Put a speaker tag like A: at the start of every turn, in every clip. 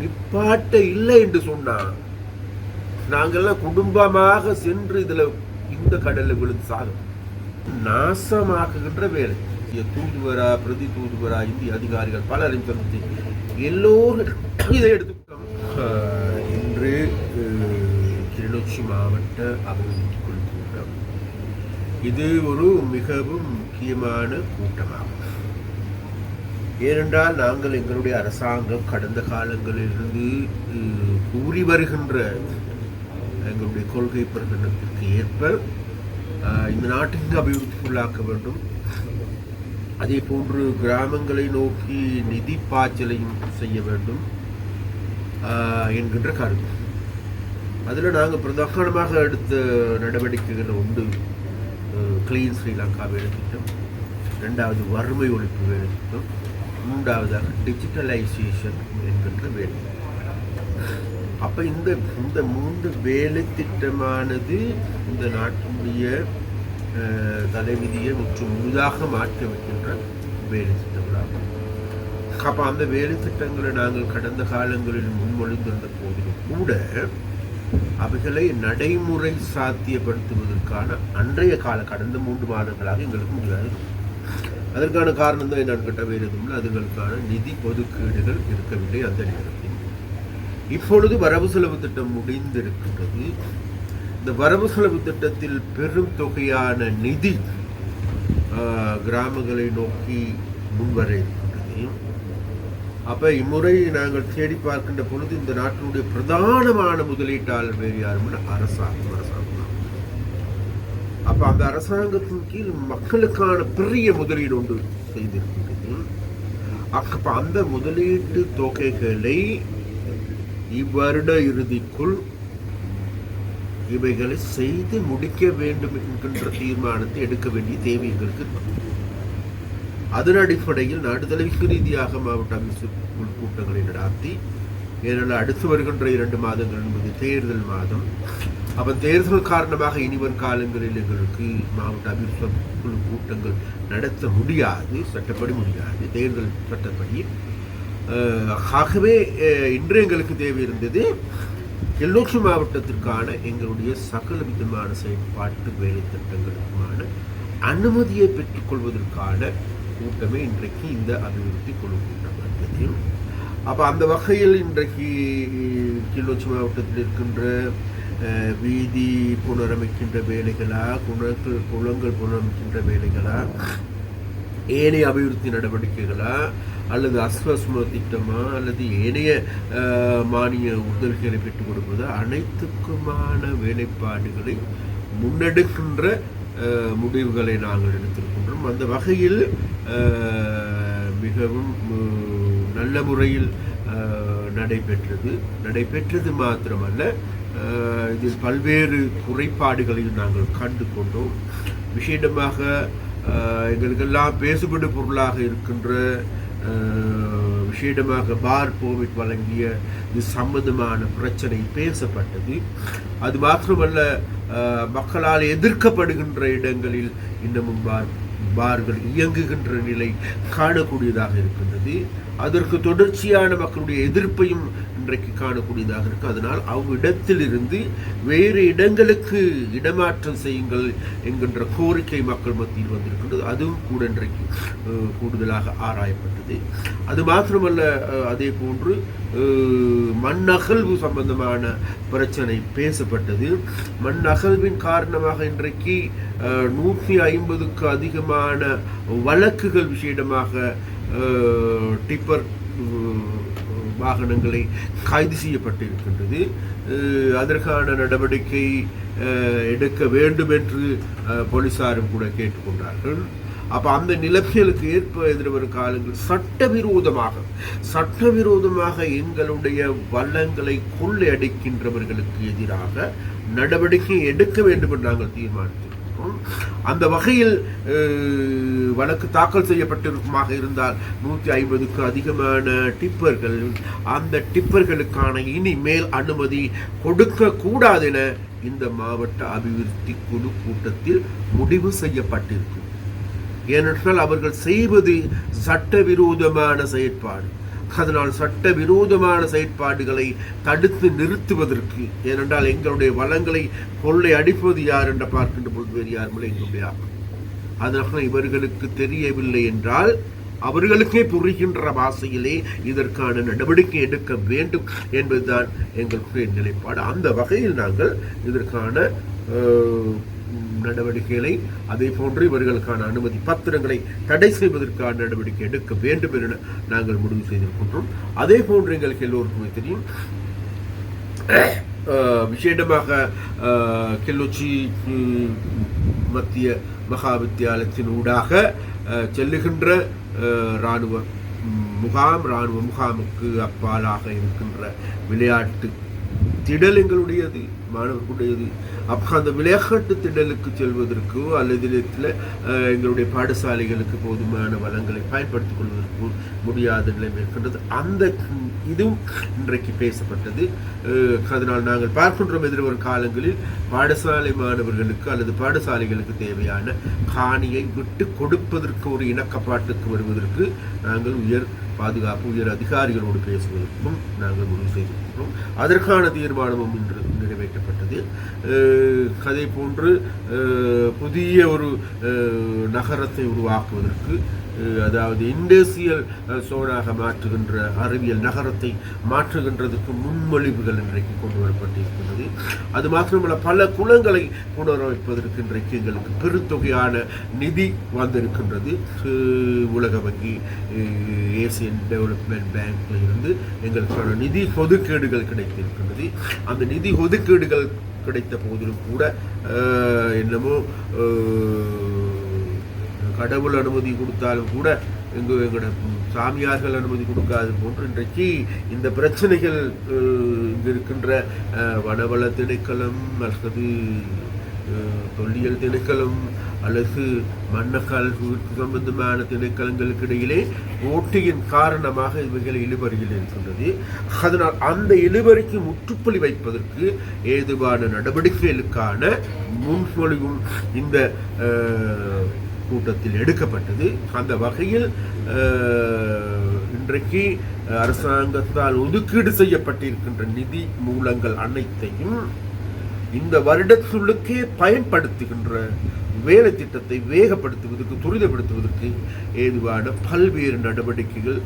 A: நிப்பாட்ட இல்லை என்று சொன்னான் நாங்கள்லாம் குடும்பமாக சென்று இதில் இந்த கடலில் விழுந்து சாகும். நாசமாக்குகின்ற வேலை. இந்திய தூதுவரா பிரதி தூதுவரா இந்திய அதிகாரிகள் பலரையும் சந்தித்து எல்லோரும் இதை எடுத்துக்கிட்டோம் இன்று கிளிநொச்சி மாவட்ட அபிவிருத்தி குழு கூட்டம். இது ஒரு மிகவும் முக்கியமான கூட்டமாகும். ஏனென்றால் நாங்கள் எங்களுடைய அரசாங்கம் கடந்த காலங்களிலிருந்து கூறி வருகின்ற எங்களுடைய கொள்கை பிரகடனத்திற்கு ஏற்ப இந்த நாட்டிற்கு அபிவிருத்திக்குள்ளாக்க வேண்டும். அதே போன்று கிராமங்களை நோக்கி நிதி பாய்ச்சலையும் செய்ய வேண்டும் என்கின்ற கருத்து. அதில் நாங்கள் பிரதானமாக எடுத்த நடவடிக்கைகள் உண்டு கிளீன் ஸ்ரீலங்கா வேலை திட்டம் ரெண்டாவது வறுமை ஒழிப்பு வேலை திட்டம் மூன்றாவதாக டிஜிட்டலைசேஷன் என்கின்ற வேலை. அப்போ இந்த இந்த மூன்று வேலை திட்டமானது இந்த நாட்டினுடைய தலைவிதியை முற்று முழுதாக மாற்றி வைக்கின்ற வேலை திட்டங்களாகும். அப்போ அந்த வேலை திட்டங்களை நாங்கள் கடந்த காலங்களில் முன்மொழிந்திருந்த போதிலும் கூட அவைகளை நடைமுறை சாத்தியப்படுத்துவதற்கான அன்றைய கால கடந்த மூன்று மாதங்களாக எங்களுக்கு முடியாது. அதற்கான காரணம் தான் என்னன்னு கேட்டால் வேறு எதுவும் இல்லை. அதுகளுக்கான நிதி ஒதுக்கீடுகள் இருக்கவில்லை அந்த நேரத்தில். இப்பொழுது வரவு செலவு திட்டம் முடிந்திருக்கின்றது. இந்த வரவு செலவு திட்டத்தில் பெரும் தொகையான நிதி கிராமங்களை நோக்கி முன்வர இருக்கின்றது. அப்போ இம்முறை நாங்கள் தேடி பார்க்கின்ற பொழுது இந்த நாட்டினுடைய பிரதானமான முதலீட்டாளர் வேறு யாரும் அரசாங்கம் அரசாங்கம். அப்ப அந்த அரசாங்கத்தின் கீழ் மக்களுக்கான பெரிய முதலீடு ஒன்று செய்திருக்கிறது அப்ப அந்த முதலீட்டு தொகைகளை இவ்வருட இறுதிக்குள் இவைகளை செய்து முடிக்க வேண்டும் என்கின்ற தீர்மானத்தை எடுக்க வேண்டிய தேவை எங்களுக்கு அதன் அடிப்படையில் நாடு ரீதியாக மாவட்ட அமைச்சு கூட்டங்களை நடாத்தி ஏனென்றால் அடுத்து வருகின்ற இரண்டு மாதங்கள் என்பது தேர்தல் மாதம் அப்போ தேர்தல் காரணமாக இனிவரும் காலங்களில் எங்களுக்கு மாவட்ட அபிவிருத்தி குழு கூட்டங்கள் நடத்த முடியாது சட்டப்படி முடியாது தேர்தல் சட்டப்படி. ஆகவே இன்று எங்களுக்கு தேவை இருந்தது கிளிநொச்சி மாவட்டத்திற்கான எங்களுடைய சகல விதமான செயற்பாட்டு வேலை திட்டங்களுக்குமான அனுமதியை பெற்றுக்கொள்வதற்கான கூட்டமே இன்றைக்கு இந்த அபிவிருத்தி குழு கூட்டம் என்பது அப்போ அந்த வகையில் இன்றைக்கு கிளிநொச்சி மாவட்டத்தில் இருக்கின்ற வீதி புனரமைக்கின்ற வேலைகளா குணங்கள் குளங்கள் புனரமைக்கின்ற வேலைகளா ஏனைய அபிவிருத்தி நடவடிக்கைகளா அல்லது அஸ்வஸ்ம திட்டமா அல்லது ஏனைய மானிய உதவிகளை பெற்றுக் கொடுப்பதா அனைத்துக்குமான வேலைப்பாடுகளை முன்னெடுக்கின்ற முடிவுகளை நாங்கள் எடுத்திருக்கின்றோம். அந்த வகையில் மிகவும் நல்ல முறையில் நடைபெற்றது. நடைபெற்றது மாத்திரமல்ல இதில் பல்வேறு குறைபாடுகளையும் நாங்கள் கண்டு கொண்டோம் விசேடமாக எங்களுக்கெல்லாம் பேசுபடு பொருளாக இருக்கின்ற விஷேடமாக பார் கோவிட் வழங்கிய இது சம்பந்தமான பிரச்சனை பேசப்பட்டது. அது மாத்திரமல்ல மக்களால் எதிர்க்கப்படுகின்ற இடங்களில் இன்னமும் பார் பார்கள் இயங்குகின்ற நிலை காணக்கூடியதாக இருக்கின்றது. அதற்கு தொடர்ச்சியான மக்களுடைய எதிர்ப்பையும் இன்றைக்கு காணக்கூடியதாக இருக்கு. அதனால் அவ்விடத்திலிருந்து வேறு இடங்களுக்கு இடமாற்றம் செய்யுங்கள் என்கின்ற கோரிக்கை மக்கள் மத்தியில் வந்திருக்கின்றது. அதுவும் கூட இன்றைக்கு கூடுதலாக ஆராயப்பட்டது. அது மாத்திரமல்ல அஹ், அதே போன்று மண்ணகழ்வு சம்பந்தமான பிரச்சனை பேசப்பட்டது. மண்ணகழ்வின் காரணமாக இன்றைக்கு அஹ், நூற்றி ஐம்பதுக்கு அதிகமான வழக்குகள் விஷயமாக டிப்பர் வாகனங்களை கைது செய்யப்பட்டிருக்கின்றது. அதற்கான நடவடிக்கை எடுக்க வேண்டும் என்று போலீசாரும் கூட கேட்டுக்கொண்டார்கள். அப்போ அந்த நிலைமைகளுக்கு ஏற்ப எதிர்வரும் காலங்கள் சட்டவிரோதமாக சட்டவிரோதமாக எங்களுடைய வளங்களை கொள்ளையடிக்கின்றவர்களுக்கு எதிராக நடவடிக்கை எடுக்க வேண்டும் என்று நாங்கள் தீர்மானித்திருக்கிறோம் அந்த வகையில் வழக்கு தாக்கல் செய்யப்பட்டிருக்குமாக இருந்தால் நூற்றி ஐம்பதுக்கு அதிகமான டிப்பர்கள் அந்த டிப்பர்களுக்கான இனிமேல் அனுமதி கொடுக்கக்கூடாது என இந்த மாவட்ட அபிவிருத்தி குழு கூட்டத்தில் முடிவு செய்யப்பட்டிருக்கும் ஏனென்றால் அவர்கள் செய்வது சட்டவிரோதமான செயற்பாடு. அதனால் சட்ட விரோதமான செயற்பாடுகளை தடுத்து நிறுத்துவதற்கு ஏனென்றால் எங்களுடைய வளங்களை கொள்ளை அடிப்பது யார் என்று பார்க்கின்ற பொழுது வேறு யாருமில்லை எங்களுடைய அதனால் இவர்களுக்கு தெரியவில்லை என்றால் அவர்களுக்கே புரிகின்ற பாசையிலே இதற்கான நடவடிக்கை எடுக்க வேண்டும் என்பதுதான் எங்களுடைய நிலைப்பாடு. அந்த வகையில் நாங்கள் இதற்கான நடவடிக்கைகளை அதே போன்று இவர்களுக்கான அனுமதி பத்திரங்களை தடை செய்வதற்கான நடவடிக்கை எடுக்க வேண்டும் என நாங்கள் முடிவு செய்திருக்கின்றோம். அதே போன்று எங்களுக்கு எல்லோருக்குமே தெரியும். விசேடமாக அஹ், மத்திய மகா வித்தியாலயத்தின் ஊடாக செல்லுகின்ற இராணுவ முகாம் இராணுவ முகாமுக்கு அப்பாலாக இருக்கின்ற விளையாட்டு திடல் எங்களுடையது. மாணவர்களுடையது அப்போ அந்த விளையாட்டு திடலுக்கு செல்வதற்கோ அல்லது இடத்துல எங்களுடைய பாடசாலைகளுக்கு போதுமான வளங்களை பயன்படுத்திக் கொள்வதற்கு முடியாத நிலைமை இருக்கின்றது அந்த இதுவும் இன்றைக்கு பேசப்பட்டது. அதனால் நாங்கள் பார்க்கின்றோம் எதிர்வரும் காலங்களில் பாடசாலை மாணவர்களுக்கு அல்லது பாடசாலைகளுக்கு தேவையான காணியை விட்டு கொடுப்பதற்கு ஒரு இணக்கப்பாட்டுக்கு வருவதற்கு நாங்கள் உயர் பாதுகாப்பு உயர் அதிகாரிகளோடு பேசுவதற்கும் நாங்கள் முடிவு செய்திருக்கிறோம். அதற்கான தீர்மானமும் இன்று நிறைவேற்றப்பட்டது கதை போன்று புதிய ஒரு நகரத்தை உருவாக்குவதற்கு அதாவது இண்டஸ்ட்ரியல் சோனாக மாற்றுகின்ற அறிவியல் நகரத்தை மாற்றுகின்றதுக்கு முன்மொழிவுகள் இன்றைக்கு கொண்டு வரப்பட்டிருக்கின்றது அது மாத்திரமல்ல பல குளங்களை புனரமைப்பதற்கு இன்றைக்கு எங்களுக்கு பெருத்தொகையான நிதி வந்திருக்கின்றது. உலக வங்கி ஏசியன் டெவலப்மெண்ட் பேங்க்ல இருந்து எங்களுக்கான நிதி ஒதுக்கீடுகள் கிடைத்திருக்கின்றது. அந்த நிதி ஒதுக்கீடுகள் கிடைத்த போதிலும் கூட என்னமோ கடவுள் அனுமதி கொடுத்தாலும் கூட எங்கள் எங்களோட சாமியார்கள் அனுமதி கொடுக்காது போன்று இன்றைக்கு இந்த பிரச்சனைகள் இங்கே இங்கு இருக்கின்ற வனவள திணைக்களம் அல்லது தொல்லியல் திணைக்களம் அல்லது மன்னக்கால் சம்பந்தமான திணைக்களங்களுக்கு இடையிலே போட்டியின் காரணமாக இவைகள் இழுபறியில் இருக்கின்றது. அதனால் அந்த இழுபறிக்கு முற்றுப்புள்ளி வைப்பதற்கு ஏதுவான நடவடிக்கைகளுக்கான முன்மொழிவும் இந்த கூட்டத்தில் எடுக்கப்பட்டது. அந்த வகையில் இன்றைக்கு அரசாங்கத்தால் ஒதுக்கீடு செய்யப்பட்டிருக்கின்ற நிதி மூலங்கள் அனைத்தையும் இந்த வருடத்துள்ளுக்கே பயன்படுத்துகின்ற வேலை திட்டத்தை வேகப்படுத்துவதற்கு துரிதப்படுத்துவதற்கு ஏதுவான பல்வேறு நடவடிக்கைகள்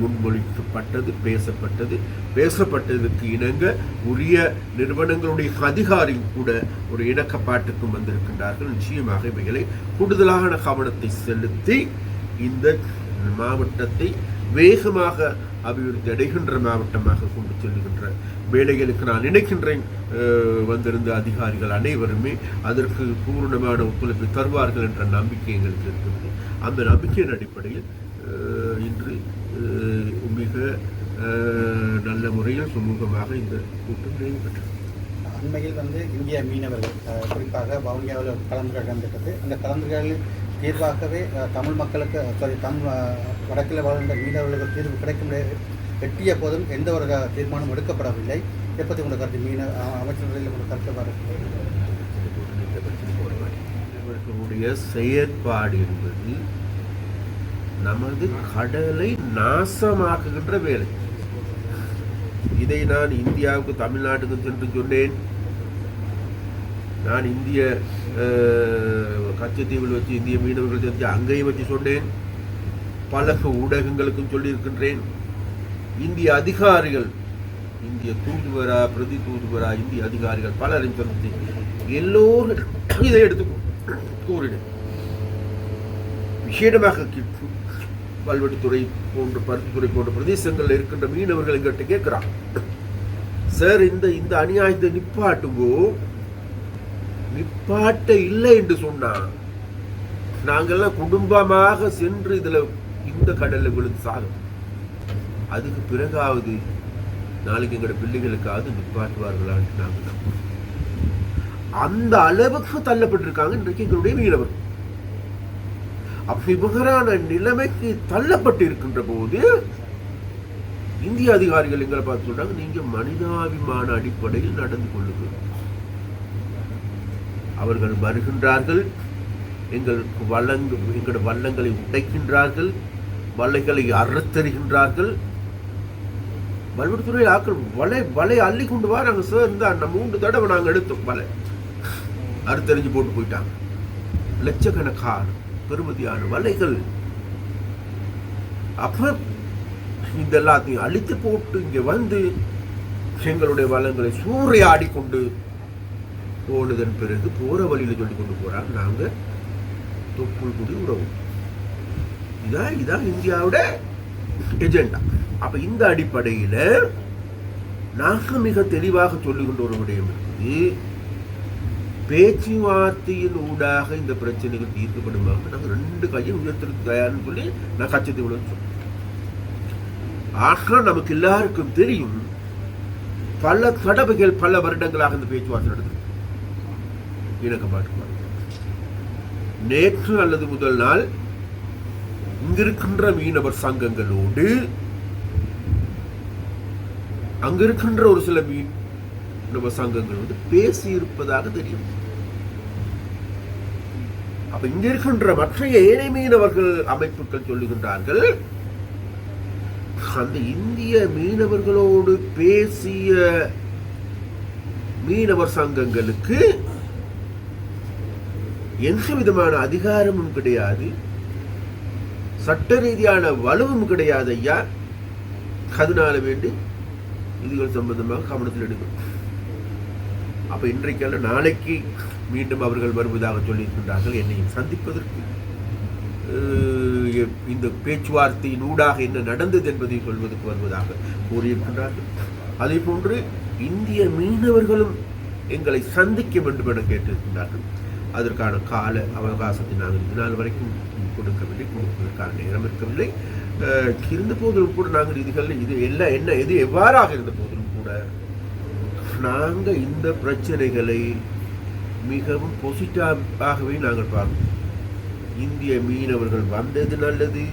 A: முன்மொழிக்கப்பட்டது பேசப்பட்டது. பேசப்பட்டதற்கு இணங்க உரிய நிறுவனங்களுடைய அதிகாரி கூட ஒரு இணக்கப்பாட்டுக்கும் வந்திருக்கின்றார்கள். நிச்சயமாக இவைகளை கூடுதலான கவனத்தை செலுத்தி இந்த மாவட்டத்தை வேகமாக அபிவிருத்தி அடைகின்ற மாவட்டமாக கொண்டு செல்கின்ற வேலைகளுக்கு நான் நினைக்கின்றேன். வந்திருந்த அதிகாரிகள் அனைவருமே அதற்கு பூர்ணமான ஒத்துழைப்பை தருவார்கள் என்ற நம்பிக்கை எங்களுக்கு இருக்கிறது. அந்த நம்பிக்கையின் அடிப்படையில் இன்று மிக நல்ல முறையில் சுமூகமாக இந்த கூட்டம் நிறைவு பெற்றது
B: அண்மையில் வந்து இந்திய மீனவர்கள் குறிப்பாக வவுனியாவில் கலந்துரையாடல் நடந்திருக்கிறது அந்த கலந்துரையாடலில் தீர்வாகவே தமிழ் மக்களுக்கு சாரி தமிழ் வடக்கில் வாழ்ந்த மீனவர்களுக்கு தீர்வு கிடைக்கும் எட்டிய போதும் எந்த ஒரு தீர்மானம் எடுக்கப்படவில்லை. இதை பற்றி உங்களோட கருத்து மீன அமைச்சர்களில் உங்களோட கருத்து வர
A: இவர்களுடைய செயற்பாடு என்பது நமது கடலை நாசமாக்குகின்ற வேலை. இதை நான் இந்தியாவுக்கு தமிழ்நாட்டுக்கு சென்று சொன்னேன். நான் இந்திய கச்சத்தீவில் வச்சு இந்திய மீனவர்கள் வச்சு அங்கேயும் வச்சு சொன்னேன். பல ஊடகங்களுக்கும் சொல்லியிருக்கின்றேன். இந்திய அதிகாரிகள் இந்திய தூதுவரா பிரதி தூதுவரா இந்திய அதிகாரிகள் பலரையும் சந்தித்து எல்லோரும் இதை எடுத்து கூறினேன் விசேடமாக கி- பல்வெட்டுத்துறை போன்ற பருத்தித்துறை போன்ற பிரதேசங்களில் இருக்கின்ற மீனவர்கள் எங்கிட்ட கேட்குறான் சார் இந்த இந்த அநியாயத்தை நிப்பாட்டுங்கோ. நிப்பாட்ட இல்லை என்று சொன்னான் நாங்கள்லாம் குடும்பமாக சென்று இதுல இந்த கடலில் விழுந்து சாகும். அதுக்கு பிறகாவது நாளைக்கு எங்களோட பிள்ளைகளுக்காவது நிப்பாட்டுவார்களான்னு நாங்க நம்புறோம். அந்த அளவுக்கு தள்ளப்பட்டிருக்காங்க இன்றைக்கு எங்களுடைய மீனவர் அவ்விவகரான நிலைமைக்கு தள்ளப்பட்டு இருக்கின்ற போது இந்திய அதிகாரிகள் எங்களை பார்த்து சொல்றாங்க நீங்க மனிதாபிமான அடிப்படையில் நடந்து கொள்ளுங்கள். அவர்கள் வருகின்றார்கள் எங்களுக்கு வள்ளங்கு எங்களோட வள்ளங்களை உடைக்கின்றார்கள் வலைகளை அறத்தருகின்றார்கள் வல்வெடுத்துறை ஆக்கள் வலை வலை அள்ளி கொண்டு வா நாங்கள் சார் நம்ம மூன்று தடவை நாங்கள் எடுத்தோம் வலை. அறுத்தறிஞ்சு போட்டு போயிட்டாங்க. லட்சக்கணக்கான பெருமதியான வலைகள். அப்ப இந்த எல்லாத்தையும் அழித்து போட்டு இங்கே வந்து எங்களுடைய வளங்களை சூறையாடி கொண்டு போனதன் பிறகு போற வழியில சொல்லி கொண்டு போறாங்க. நாங்க தொப்புள் குடி உறவு. இதான் இதான் இந்தியாவோட எஜெண்டா அப்ப இந்த அடிப்படையில நாங்க மிக தெளிவாக சொல்லிக்கொண்டு ஒரு விடயம் இருக்குது பேச்சுவார்த்தையின் ஊடாக இந்த பிரச்சனைகள் தீர்க்கப்படுமாக நாங்கள் ரெண்டு கையும் உயர்த்துறதுக்கு தயார்னு சொல்லி நான் கச்சத்தை விட சொன்னேன் ஆக நமக்கு எல்லாருக்கும் தெரியும் பல தடவைகள் பல வருடங்களாக இந்த பேச்சுவார்த்தை நடந்தது இணக்கப்பாட்டு நேற்று அல்லது முதல் நாள் இங்கிருக்கின்ற மீனவர் சங்கங்களோடு அங்கிருக்கின்ற ஒரு சில மீனவ சங்கங்கள் வந்து பேசி இருப்பதாக தெரியும். அப்ப இங்க இருக்கின்ற மற்ற ஏழை மீனவர்கள் அமைப்புகள் சொல்லுகின்றார்கள் அந்த இந்திய மீனவர்களோடு பேசிய மீனவர் சங்கங்களுக்கு எந்த விதமான அதிகாரமும் கிடையாது. சட்ட ரீதியான வலுவும் கிடையாது ஐயா அதனால வேண்டி இதுகள் சம்பந்தமாக கவனத்தில் எடுக்கும் அப்ப இன்றைக்கல்ல நாளைக்கு மீண்டும் அவர்கள் வருவதாக சொல்லியிருக்கின்றார்கள். என்னையும் சந்திப்பதற்கு. இந்த பேச்சுவார்த்தையின் ஊடாக என்ன நடந்தது என்பதை சொல்வதற்கு வருவதாக கூறியிருக்கின்றார்கள். அதே போன்று இந்திய மீனவர்களும் எங்களை சந்திக்க வேண்டும் என கேட்டிருக்கின்றார்கள். அதற்கான கால அவகாசத்தை நாங்கள் இது நாள் வரைக்கும் கொடுக்கவில்லை கொடுப்பதற்கான நேரம் இருக்கவில்லை. இருந்த போதிலும் கூட நாங்கள் இதுகளில் இது எல்லாம் என்ன எது எவ்வாறாக இருந்த போதிலும் கூட நாங்கள் இந்த பிரச்சனைகளை மிகவும் பொசிட்டிவாகவே நாங்கள் பார்ப்போம் இந்திய மீனவர்கள் வந்தது நல்லது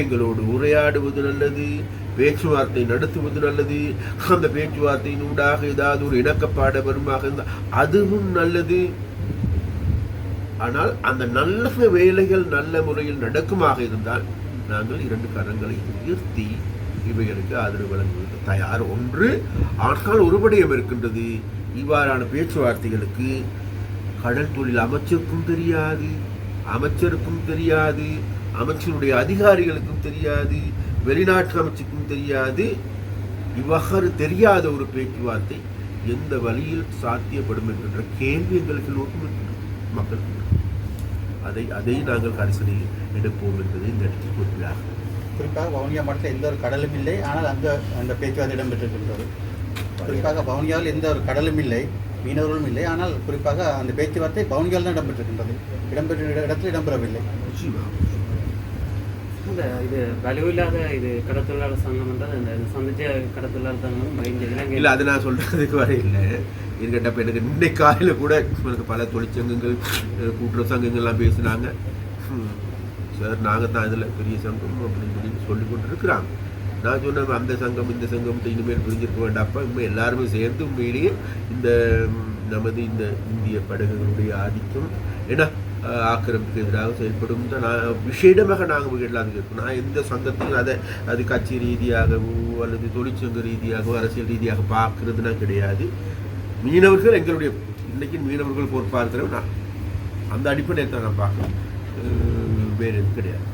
A: எங்களோடு உரையாடுவது நல்லது பேச்சுவார்த்தை நடத்துவது நல்லது அந்த பேச்சுவார்த்தையின் ஊடாக ஏதாவது ஒரு இணக்கப்பாட வருமாக இருந்தால் அதுவும் நல்லது. ஆனால் அந்த நல்ல வேலைகள் நல்ல முறையில் நடக்குமாக இருந்தால் நாங்கள் இரண்டு கரங்களை உயர்த்தி இவைகளுக்கு ஆதரவு வழங்குவது தயார். ஒன்று ஆனால் ஒரு இருக்கின்றது. இவ்வாறான பேச்சுவார்த்தைகளுக்கு கடல் தொழில் அமைச்சருக்கும் தெரியாது அமைச்சருக்கும் தெரியாது அமைச்சருடைய அதிகாரிகளுக்கும் தெரியாது வெளிநாட்டு அமைச்சுக்கும் தெரியாது. இவ்வாறு தெரியாத ஒரு பேச்சுவார்த்தை எந்த வழியில் சாத்தியப்படும் என்கின்ற கேள்வி எங்களுக்கு நோக்கம் இருக்கின்றது மக்களுக்கு அதை அதை நாங்கள் கரிசனையில் எடுப்போம் என்பதை இந்த இடத்தில் குறிப்பிடாக
B: குறிப்பாக வவுனியா மாவட்டத்தில் எந்த ஒரு கடலும் இல்லை. ஆனால் அங்கே அந்த பேச்சுவார்த்தை இடம்பெற்றிருக்கின்றது குறிப்பாக வவுனியாவில் எந்த ஒரு கடலும் இல்லை மீனவர்களும் இல்லை. ஆனால் குறிப்பாக அந்த பேச்சுவார்த்தை வவுனியாவில் தான் இடம்பெற்றிருக்கின்றது. இடம்பெற்ற இடத்தில் இடம்பெறவில்லை.
C: இந்த இது வலுவில்லாத இது கடத்தொழிலாளர் சங்கம் என்றது இந்த இந்த சந்திச்ச கடத்தொழிலாளர் சங்கம்
A: இல்லை அதை நான் சொல்றதுக்கு வர இல்லை இருக்கட்ட இப்போ எனக்கு இன்னைக்கு காலையில் கூட எனக்கு பல தொழிற்சங்கங்கள் கூட்டுறவு சங்கங்கள்லாம் பேசினாங்க. சார் நாங்கள் தான் இதில் பெரிய சங்கம் அப்படின்னு சொல்லி சொல்லி கொண்டு இருக்கிறாங்க நான் சொன்னேன் அந்த சங்கம் இந்த சங்கம் இனிமேல் புரிஞ்சிருக்க வேண்டாப்பா இனிமேல் எல்லாருமே சேர்ந்து உண்மையிலேயே இந்த நமது இந்த இந்திய படகுகளுடைய ஆதிக்கம் ஏன்னா ஆக்கிரமிக்கு ஆக்கிரமிப்புக்கு எதிராக செயல்படும் தான் நான் விஷேடமாக நாங்கள் எல்லாரும் இருக்கோம் நான் எந்த சங்கத்தையும் அதை அது கட்சி ரீதியாகவோ அல்லது தொழிற்சங்க ரீதியாகவோ அரசியல் ரீதியாக பார்க்கறதுனா கிடையாது. மீனவர்கள் எங்களுடைய இன்றைக்கு மீனவர்கள் பொறுப்பாக இருக்கிறவன் நான். அந்த அடிப்படையை தான் நான் பார்க்குறேன் வேறு எதுவும் கிடையாது.